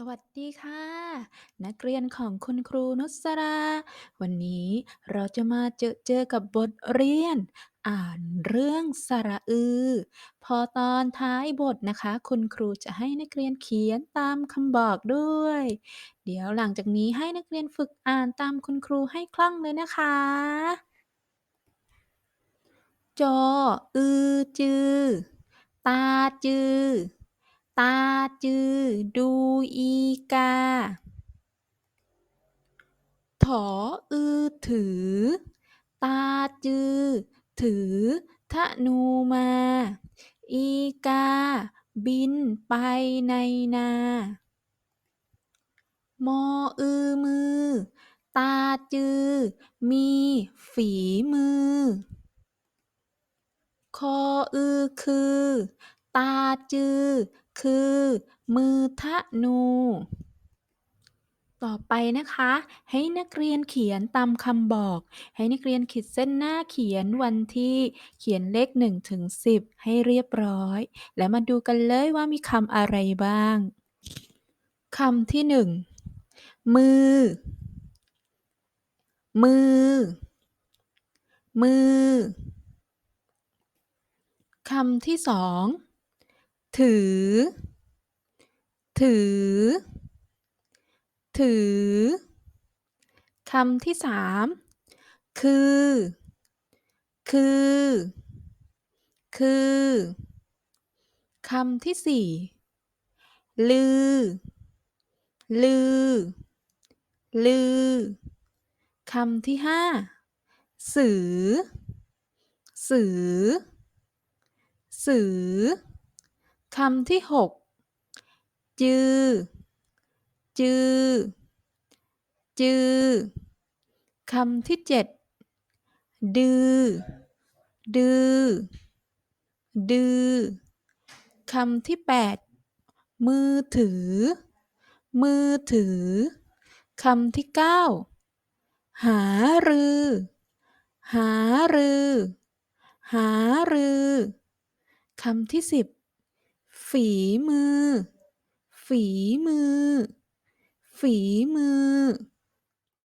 สวัสดีค่ะ นักเรียนของคุณครูนุสรา วันนี้เราจะมาเจอเจอกับบทเรียน อ่านเรื่องสระอือ พอตอนท้ายบทนะคะ คุณครูจะให้นักเรียนเขียนตามคำบอกด้วย เดี๋ยวหลังจากนี้ให้นักเรียนฝึกอ่านตามคุณครูให้คล่องเลยนะคะ จอ อือ จือ ตาจือ ตาจือ ดูอีกา ถออือถือ ตาจือ ถือธนูมา อีกา บินไปในนา มออือมือ ตาจือ มีฝีมือ คออือคือ ตาจือ คือ มือธนู ต่อไปนะคะ ให้นักเรียนเขียนตามคำบอก ให้นักเรียนขีดเส้นหน้าเขียนวันที่เขียนเลข1ถึง10 ให้เรียบร้อย แล้วมาดูกันเลยว่ามีคำอะไรบ้างคำที่1มือ มือ มือคำที่สอง ถือ ถือ ถือ คำที่สามคือ คือ คือ คำที่สี่ลือ ลือ ลือ คำที่ห้าสือ สือ สือ คำที่หกจือ จือ จือ คำที่เจ็ดดือ ดือ ดือ คำที่แปดมือถือ มือถือ คำที่เก้าหารือ หารือ หารือ คำที่สิบ ฝีมือ ฝีมือ ฝีมือ